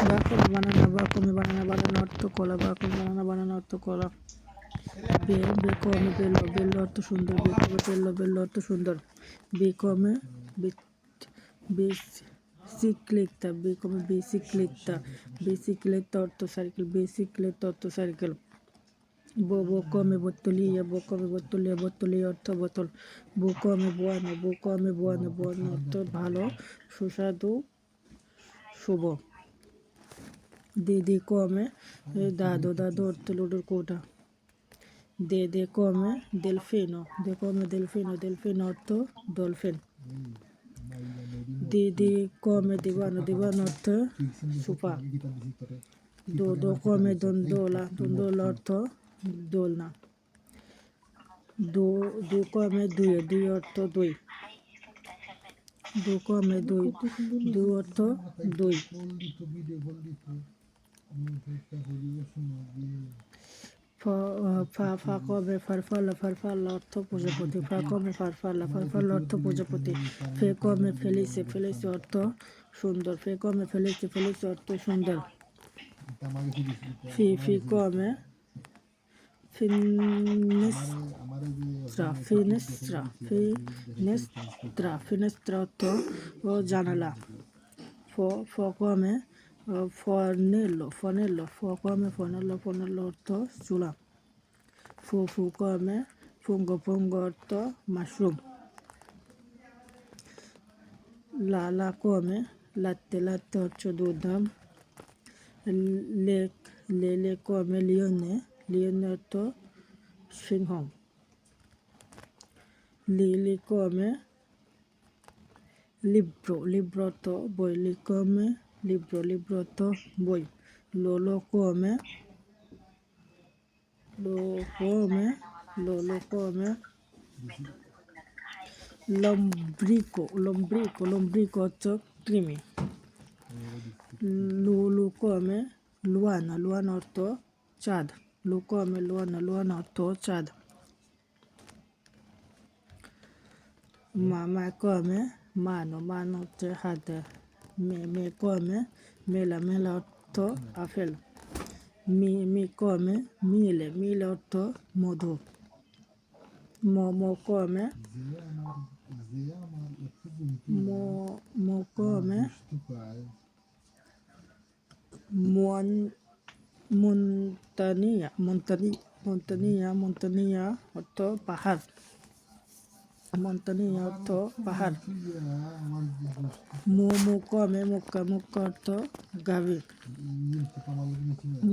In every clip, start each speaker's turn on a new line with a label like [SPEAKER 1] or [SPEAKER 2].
[SPEAKER 1] বা বানানা বা কমে, বানানা, বানানো অর্থ কলা বা কমে, বানানা, বানানো অর্থ কলা। বে বে কমে বেল্লো বেল্লো অর্থ সুন্দর বে কমে বেল্লো বেল্লো অর্থ সুন্দর। বে কমে বিসিক্লেতা বেসিক কমে বেসিক বিসিক্লেতা অর্থ সাইকেল বিসিক্লেতা অর্থ সাইকেল বো বো কমে বোতলিয়া বো কমে বোতলিয়া বোতলিয়া অর্থ বোতল। বো কমে বোয়ানো বো কমে বোয়ানো বোয়ানো অর্থ ভালো, সুস্বাদু, শুভ। দিদি কমে দাদু দাদু লুডুর কোটা দে দে কমে delfino দে কমে delfino delfino অর্থ ডলফিন দিদি কমে দিবানো দিবানো অর্থ সুপা দো দো কমে দন্দোলা দন্দোলা অর্থ দোলনা দু দু কমে দুই দুই অর্থ দুই দু কমে দুই দুই অর্থ দুই ফ- আহ, ফা ফা কমে ফারফাল্লা ফারফাল্লা অর্থ প্রজাপতি ফা কমে ফারফাল্লা ফারফাল্লা অর্থ অর্থ সুন্দর ফে কমে ফেলিসে ফেলিসে অর্থ সুন্দর ফি ফি কমে ফিনিস্ত্রা ফিনিস্ত্রা ফিনিস্ত্রা ফিনিস্ত্রা অর্থ ও জানালা ফ ফ কমে ফনেলো ফনেলো ফ কমে ফনেলো ফনেলো অর্থ চুলা ফু ফু কমে ফুঙ্গো ফুঙ্গো অর্থ মাশরুম লা লা কমে লাত্তে লাত্তে অর্থ দুধাম লে লে লে কমে লিওনে লিওনে অর্থ সিংহ লি লি কমে লিব্রো লিব্রো অর্থ বই লি কমে লিব্রো লিব্রো অর্থ বই লো কমে লো কমে লো লো কমে লম্ব্রিকো লম্ব্রিকো লম্ব্রিকো অর্থ কৃমি লু লু কমে লুয়ানা লুয়ানা অর্থ চাঁদ লু কমে লুয়ানা লুয়ানা অর্থ চাঁদ মা মা কমে মানো মানো হচ্ছে হাতে মে মে কমে মেলা মেলা অর্থ আপেল মি মি কমে মিলে মিলে অর্থ মধু ম ম কমে ম ম কমে মন মন্তানিয়া মন্তানি মন্তানিয়া মন্তানিয়া অর্থ পাহাড় মন্তানিয়া অর্থ পাহাড়। মো কমে মুক্কা মুক্কা অর্থ গাভী।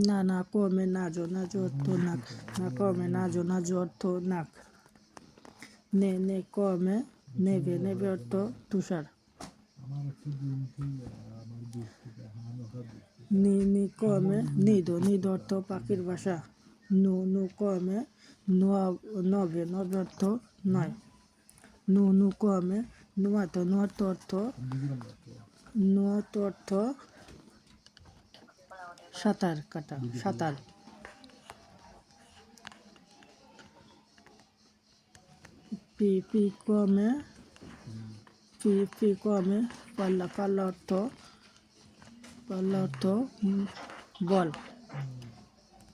[SPEAKER 1] না না কমে নাজো নাজো অর্থ নাক। না কমে নাজো নাজো অর্থ নাক। নে নে কমে নেবে নেবে অর্থ তুষার। নি নি কমে নিদ, নিদো অর্থ পাখির বাসা। নু নু কমে নবে নবে অর্থ নয়। নু নু কমে নুয়াত নুয়াত অর্থ নুয়াত অর্থ সাঁতার কাটা, সাঁতার। পি পি কমে পি পি কমে, পাল্লা পাল্লা অর্থ পাল্লা অর্থ বল।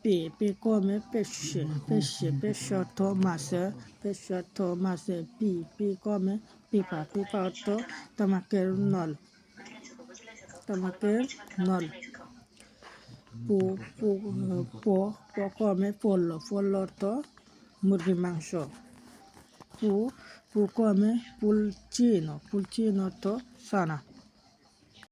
[SPEAKER 1] পে কমে পেশে পেশে পেশে অর্থ মাসে পেশে অর্থ মাসে পি পি কমে পিপা পিপা অর্থ তামাকের নল তামাকের নল পু প প কমে পড়ল পড়ল অর্থ মুরগির মাংস পু পু কমে পুলচিনো পুলচিনো অর্থ সানা